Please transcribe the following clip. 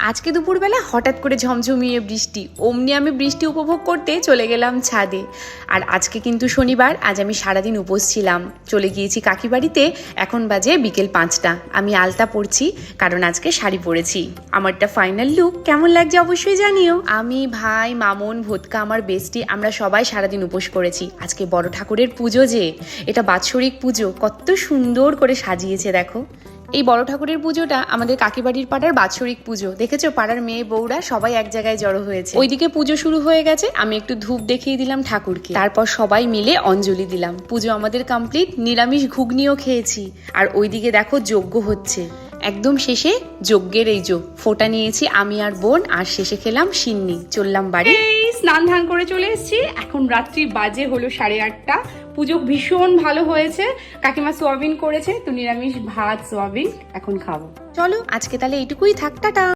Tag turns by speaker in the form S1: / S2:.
S1: আজকে দুপুরবেলা হঠাৎ করে ঝমঝমিয়ে বৃষ্টি, অমনি আমি বৃষ্টি উপভোগ করতে চলে গেলাম ছাদে। আর আজকে কিন্তু শনিবার, আজ আমি সারাদিন উপোস ছিলাম। চলে গিয়েছি কাকি বাড়িতে এখন বাজে বিকেল পাঁচটা। আমি আলতা পরছি, কারণ আজকে শাড়ি পরেছি। আমারটা ফাইনাল লুক কেমন লাগছে অবশ্যই জানিও। আমি, ভাই, মামুন ভোটকা আমার বেস্টি আমরা সবাই সারাদিন উপোস করেছি। আজকে বড় ঠাকুরের পুজো যে, এটা বাৎসরিক পুজো, কত সুন্দর করে সাজিয়েছে, দেখো। এই বড় ঠাকুরের পুজোটা আমাদের কাকিবাড়ির পাড়ার বাৎসরিক পুজো। দেখেছ? পাড়ার মেয়ে, বউরা সবাই এক জায়গায় জড়ো হয়েছে। ওইদিকে পুজো শুরু হয়ে গেছে, আমি একটু ধূপ দেখিয়ে দিলাম ঠাকুরকে। তারপর সবাই মিলে অঞ্জলি দিলাম। পুজো আমাদের কমপ্লিট নিরামিষ ঘুগনিও খেয়েছি। আর ওইদিকে দেখো যজ্ঞ হচ্ছে। একদম শেষে যজ্ঞের এই যোগ ফোটা নিয়েছি আমি আর বোন, আর শেষে খেলাম সিন্নি। চললাম বাড়ি।
S2: স্নান ধান করে চলে এসেছি। এখন রাত্রি বাজে, হলো সাড়ে আটটা। পুজো ভীষণ ভালো হয়েছে। কাকিমা সোয়াবিন করেছে, তো নিরামিষ ভাত, সোয়াবিন এখন খাব।
S1: চলো, আজকে তাহলে এইটুকুই থাক, টাটা।